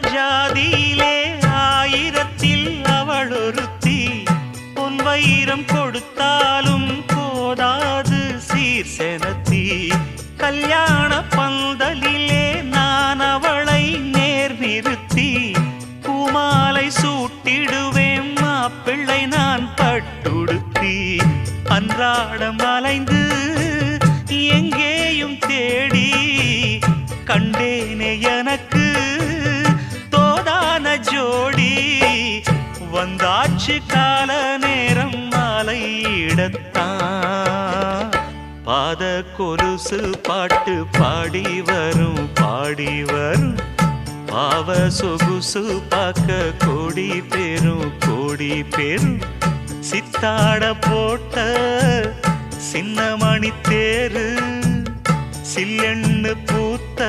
ஜாதியிலே ஆயிரத்தில் அவள் ஒருத்தி பொன் வைரம் கொடுத்தாலும் போதாது சீர் செனத்தி கல்யாண பந்தலிலே நான் அவளை நேர் நிறுத்தி பூமாலை சூட்டிடுவேன் மாப்பிள்ளை நான் பட்டுடுத்தி. அன்றாடம் அலைந்து எங்கேயும் தேடி. கண்டேனே எனக்கு ஆட்சி கால நேரம் மாலையிடத்தான் பாத கொலுசு பாட்டு பாடி வரும் பாடி வரும். பாவ சொகுசு பார்க்க கோடி பெரும் கோடி பெரும். சித்தாட போட்ட சின்ன மணி தேரு சில்லெண்ணு பூத்த